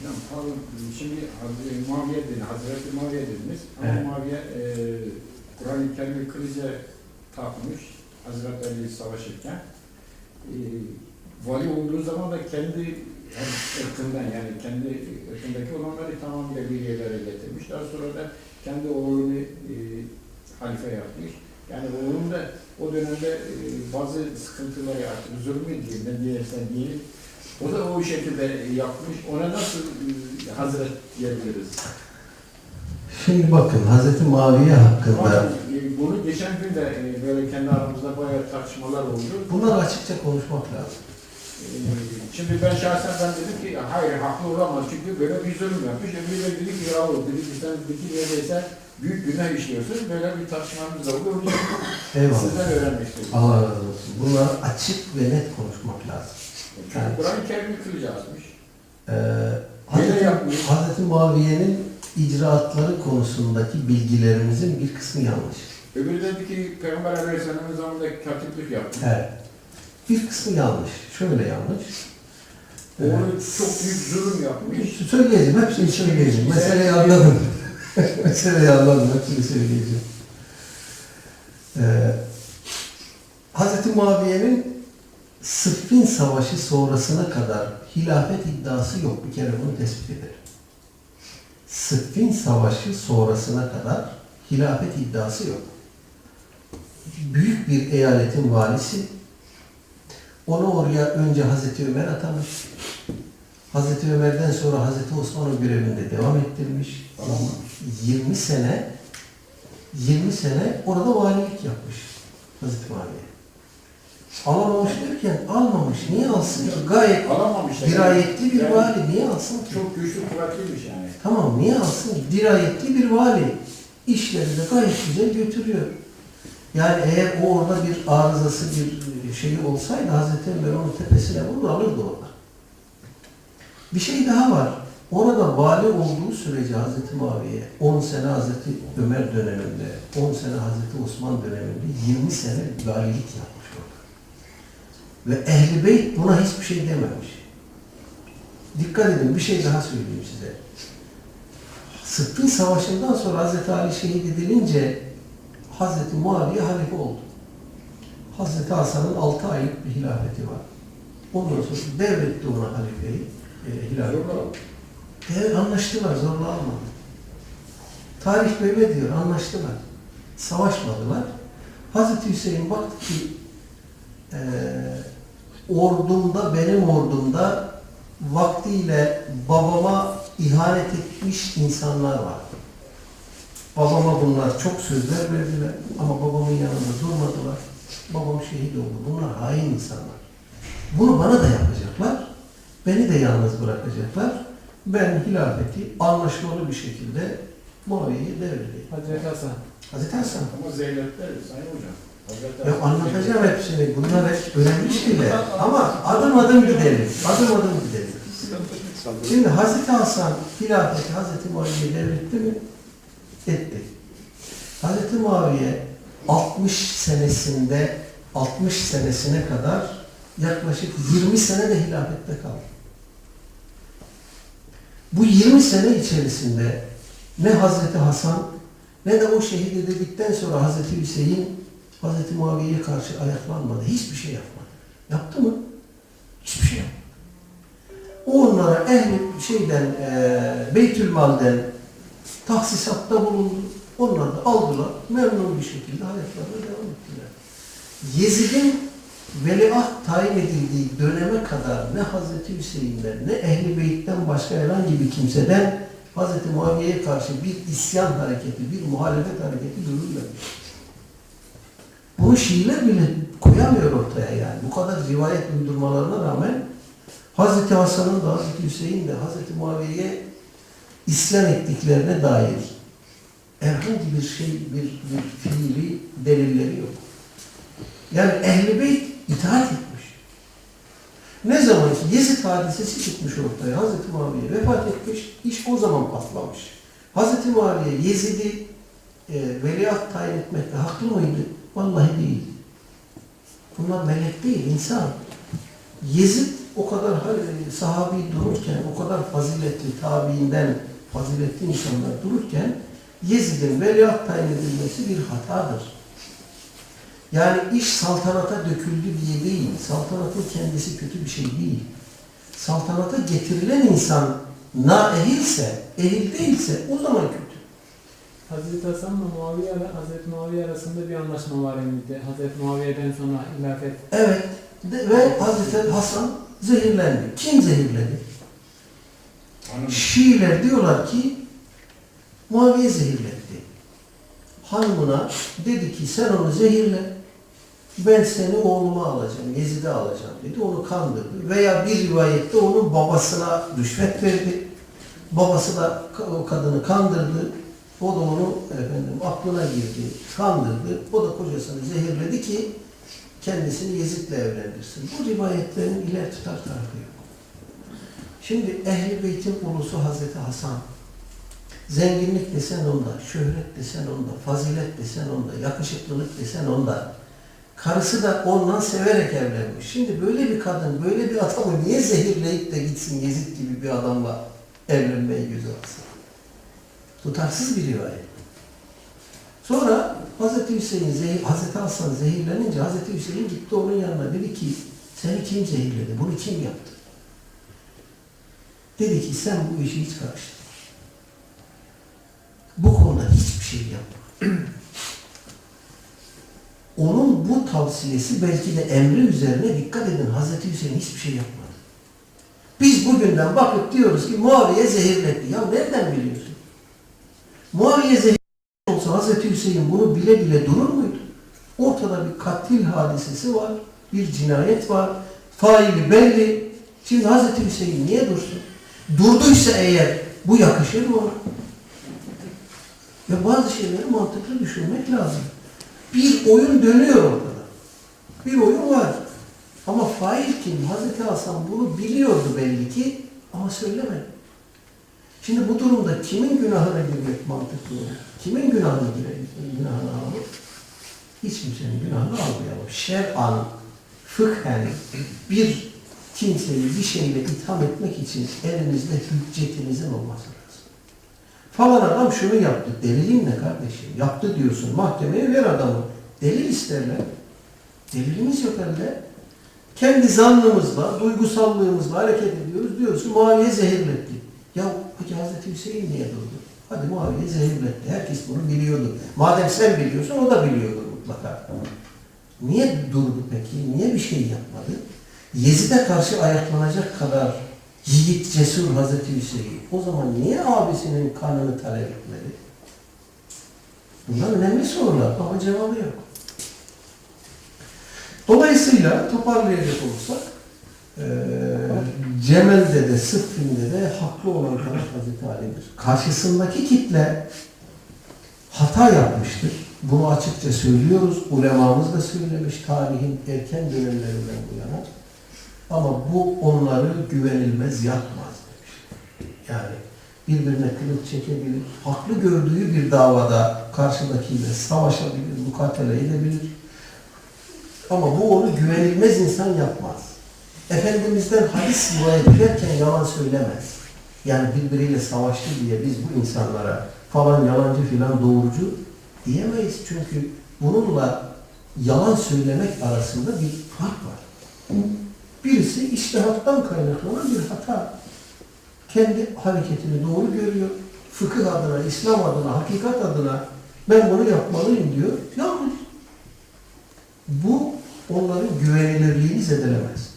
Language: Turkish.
Hocam pardon, şimdi Hazreti Muaviye dediniz, Hazreti Muaviye dediniz. Ama Evet. Muaviye e, Kur'an-ı Kerim'i kılıca takmış Hazreti Ali savaşırken. E, vali olduğu zaman da kendi yani ırkından yani kendi ırkındaki olanları tamamıyla bir yerlere getirmiş. Daha sonra da kendi oğlunu e, halife yapmış. Yani oğlum da o dönemde e, bazı sıkıntıları artık zulmü diyeyim ne diyelim. O şekilde yapmış. Ona nasıl e, hazret diyebiliriz? Şimdi bakın Hazreti Muaviye hakkında e, bunu geçen gün de e, böyle kendi aramızda bayağı tartışmalar oldu. bunlar açıkça konuşmak lazım. Şimdi ben şahsen ben dedim ki hayır haklı olamaz çünkü böyle bir zulüm yapmış. Öbürü de dedi ki ya dedi ki sen dedi neredeyse büyük günah işliyorsun. Böyle bir tartışmamız da oldu. Onu sizden öğrenmek istedim. Allah razı olsun. Bunlar açık ve net konuşmak lazım. Çünkü Kur'an-ı Kerim'i kılıca asmış. Ee, Hazreti? Hazreti Muaviye'nin icraatları konusundaki bilgilerimizin bir kısmı yanlış. Öbürü dedi ki Peygamber Aleyhisselam'ın zamanında katiplik yapmış. Evet. Bir kısmı yanlış. Şöyle yanlış. Ee, Oğlu çok büyük zulüm yapmış. söyleyeceğim, hepsini söyleyeceğim. Meseleyi anladım. Meseleyi anladım, hepsini söyleyeceğim. Ee, Hazreti Muaviye'nin Sıffin Savaşı sonrasına kadar hilafet iddiası yok. Bir kere bunu tespit edelim. Sıffin Savaşı sonrasına kadar hilafet iddiası yok. Büyük bir eyaletin valisi onu oraya önce Hazreti Ömer atamış. Hazreti Ömer'den sonra Hazreti Osman'ın görevinde devam ettirmiş. Mı? 20 sene 20 sene orada valilik yapmış Hazreti Muaviye. Alamamış derken almamış. Niye alsın ki? Gayet Alamamış. dirayetli bir Yani vali. Niye alsın ki? Çok güçlü kuvvetliymiş yani. Tamam niye alsın ki? Dirayetli bir vali. İşleri de gayet güzel götürüyor. Yani eğer o orada bir arızası bir şeyi olsaydı Hazreti Ömer onun tepesine vurur alırdı orada. Bir şey daha var. Orada vali olduğu sürece Hazreti Muaviye 10 sene Hazreti Ömer döneminde, 10 sene Hazreti Osman döneminde 20 sene valilik orada. Ve Ehl-i Beyt buna hiçbir şey dememiş. Dikkat edin bir şey daha söyleyeyim size. Sıffin Savaşı'ndan sonra Hazreti Ali şehit edilince Hazreti Muaviye halife oldu. Hazreti Hasan'ın 6 aylık bir hilafeti var. Ondan sonra devretti ona halifeyi, e, hilafeti. Evet anlaştılar, zorla almadı. Tarih böyle diyor, anlaştılar. Savaşmadılar. Hazreti Hüseyin baktı ki eee ordumda, benim ordumda vaktiyle babama ihanet etmiş insanlar var. Babama bunlar çok sözler verdiler ama babamın yanında durmadılar. Babam şehit oldu. Bunlar hain insanlar. Bunu bana da yapacaklar. Beni de yalnız bırakacaklar. Ben hilafeti anlaşmalı bir şekilde Muaviye'ye devredeyim. Hazreti Hasan. Hazreti Hasan. Ama zeynepler Sayın Hocam. Hasan- anlatacağım hepsini. Bunlar hep önemli şeyler. Ama adım adım gidelim. Adım adım gidelim. Şimdi Hazreti Hasan hilafeti Hazreti Muaviye devretti mi? Etti. Hazreti Muaviye 60 senesinde 60 senesine kadar yaklaşık 20 sene de hilafette kaldı. Bu 20 sene içerisinde ne Hazreti Hasan ne de o şehit edildikten sonra Hazreti Hüseyin Hazreti Muaviye'ye karşı ayaklanmadı. Hiçbir şey yapmadı. Yaptı mı? Hiçbir şey yapmadı. Onlara ehli şeyden, e, Beytülmal'den tahsisatta bulundu. Onlar da aldılar. Memnun bir şekilde hayatlarına devam ettiler. Yezid'in veliaht tayin edildiği döneme kadar ne Hazreti Hüseyin'den ne Ehli Beyt'ten başka herhangi bir kimseden Hazreti Muaviye'ye karşı bir isyan hareketi, bir muhalefet hareketi görülmemiş. Bunu Şiiler bile koyamıyor ortaya yani. Bu kadar rivayet uydurmalarına rağmen Hazreti Hasan'ın da Hazreti Hüseyin de Hazreti Muaviye'ye isyan ettiklerine dair herhangi bir şey, bir, bir fiili delilleri yok. Yani Ehl-i Beyt itaat etmiş. Ne zaman ki Yezid hadisesi çıkmış ortaya, Hazreti Muaviye vefat etmiş, iş o zaman patlamış. Hazreti Muaviye Yezid'i e, veliaht tayin etmekte haklı mıydı? Vallahi değil. Bunlar melek değil, insan. Yezid o kadar e, sahabi dururken, o kadar faziletli tabiinden faziletli insanlar dururken Yezid'in veliaht tayin edilmesi bir hatadır. Yani iş saltanata döküldü diye değil, saltanatın kendisi kötü bir şey değil. Saltanata getirilen insan naehilse, ehil değilse o zaman kötü. Hazreti Hasan'la Muaviye ve Hazreti Muaviye arasında bir anlaşma var mıydı? Hazreti Muaviye'den sonra hilafet Evet de- ve Hazreti Hasan zehirlendi. Kim zehirledi? Hanım, Şiiler diyorlar ki Muaviye zehirletti. Hanımına dedi ki sen onu zehirle ben seni oğluma alacağım, Yezid'e alacağım dedi. Onu kandırdı. Veya bir rivayette onun babasına rüşvet verdi. Babası da o kadını kandırdı. O da onu efendim aklına girdi, kandırdı. O da kocasını zehirledi ki kendisini Yezid'le evlendirsin. Bu rivayetlerin iler tutar tarafı yok. Şimdi Ehl-i Beyt'in ulusu Hazreti Hasan. Zenginlik desen onda, şöhret desen onda, fazilet desen onda, yakışıklılık desen onda. Karısı da ondan severek evlenmiş. Şimdi böyle bir kadın, böyle bir adamı niye zehirleyip de gitsin Yezid gibi bir adamla evlenmeyi göze alsın? Tutarsız bir rivayet. Sonra Hazreti Hüseyin, zehir, Hazreti Hasan zehirlenince Hazreti Hüseyin gitti onun yanına dedi ki seni kim zehirledi, bunu kim yaptı? Dedi ki sen bu işi hiç karıştırma. Bu konuda hiçbir şey yapma. Onun bu tavsiyesi belki de emri üzerine dikkat edin. Hazreti Hüseyin hiçbir şey yapmadı. Biz bugünden bakıp diyoruz ki Muaviye zehirletti. Ya nereden biliyorsun? Muaviye olsa Hazreti Hüseyin bunu bile bile durur muydu? Ortada bir katil hadisesi var. Bir cinayet var. Faili belli. Şimdi Hazreti Hüseyin niye dursun? Durduysa eğer bu yakışır mı ona? Ve bazı şeyleri mantıklı düşünmek lazım. Bir oyun dönüyor ortada. Bir oyun var. Ama fail kim? Hazreti Hasan bunu biliyordu belli ki ama söylemedi. Şimdi bu durumda kimin günahına girmek mantıklı olur? Kimin günahına girelim? Günahını alalım. Hiç kimsenin günahını almayalım. Şer'an, fıkhen bir kimseyi bir şeyle itham etmek için elimizde hüccetimizin olması lazım. Falan adam şunu yaptı. Delilin ne kardeşim? Yaptı diyorsun. Mahkemeye ver adamı. Delil isterler. Delilimiz yok elde. Kendi zannımızla, duygusallığımızla hareket ediyoruz. Diyoruz ki Muaviye zehirletti. Ya peki Hazreti Hüseyin niye durdu? Hadi Muaviye zehirletti. Herkes bunu biliyordu. Madem sen biliyorsun o da biliyordur mutlaka. Niye durdu peki? Niye bir şey yapmadı? Yezid'e karşı ayaklanacak kadar yiğit, cesur Hazreti Hüseyin. O zaman niye abisinin kanını talep etmedi? Bunlar önemli sorular ama cevabı yok. Dolayısıyla toparlayacak olursak eee Cemel'de de Sıffin'de de haklı olan taraf Hazreti Ali'dir. Karşısındaki kitle hata yapmıştır. Bunu açıkça söylüyoruz. Ulemamız da söylemiş tarihin erken dönemlerinden bu yana. Ama bu onları güvenilmez yapmaz demiş. Yani birbirine kılıç çekebilir, haklı gördüğü bir davada karşıdakiyle savaşabilir, mukatele edebilir. Ama bu onu güvenilmez insan yapmaz. Efendimiz'den hadis rivayet ederken yalan söylemez. Yani birbiriyle savaştı diye biz bu insanlara falan yalancı filan doğrucu diyemeyiz. Çünkü bununla yalan söylemek arasında bir fark var. Birisi iştihattan kaynaklanan bir hata. Kendi hareketini doğru görüyor. Fıkıh adına, İslam adına, hakikat adına ben bunu yapmalıyım diyor. Yanlış. Bu onların güvenilirliğini zedelemez.